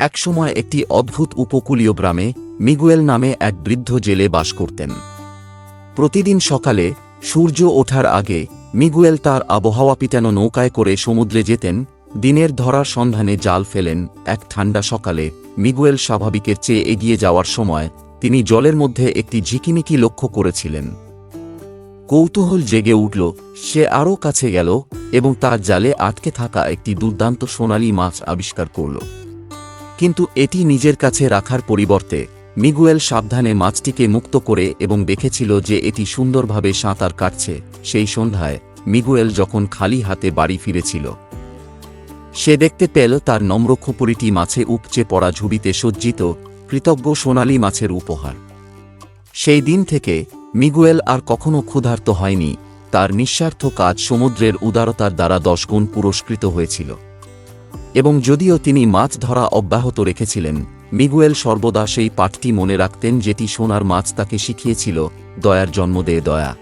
একসময় একটি অদ্ভুত উপকূলীয় গ্রামে মিগুয়েল নামে এক বৃদ্ধ জেলে বাস করতেন। প্রতিদিন সকালে সূর্য ওঠার আগে মিগুয়েল তার আবহাওয়া পিটানো নৌকায় করে সমুদ্রে যেতেন, দিনের ধরার সন্ধানে জাল ফেলেন এক ঠান্ডা সকালে মিগুয়েল স্বাভাবিকের চেয়ে এগিয়ে যাওয়ার সময় তিনি জলের মধ্যে একটি ঝিকিমিকি লক্ষ্য করেছিলেন। কৌতূহল জেগে উঠল, সে আরও কাছে গেল এবং তার জালে আটকে থাকা একটি দুর্দান্ত সোনালী মাছ আবিষ্কার করল। কিন্তু এটি নিজের কাছে রাখার পরিবর্তে, মিগুয়েল সাবধানে মাছটিকে মুক্ত করে এবং দেখেছিল যে এটি সুন্দরভাবে সাঁতার কাটছে। সেই সন্ধ্যায়, মিগুয়েল যখন খালি হাতে বাড়ি ফিরেছিল, সে দেখতে পেল তার নম্র খুপরিটি মাছে উপচে পড়া ঝুড়িতে সজ্জিত, কৃতজ্ঞ সোনালি মাছের উপহার। সেই দিন থেকে, মিগুয়েল আর কখনো ক্ষুধার্ত হয়নি। তার নিঃস্বার্থ কাজ সমুদ্রের উদারতার দ্বারা দশগুণ পুরস্কৃত হয়েছিল। এবং যদিও তিনি মাছ ধরা অব্যাহত রেখেছিলেন, মিগুয়েল সর্বদা সেই পাঠটি মনে রাখতেন যেটি সোনার মাছ তাকে শিখিয়েছিল, দয়ার জন্ম দেয় দয়া।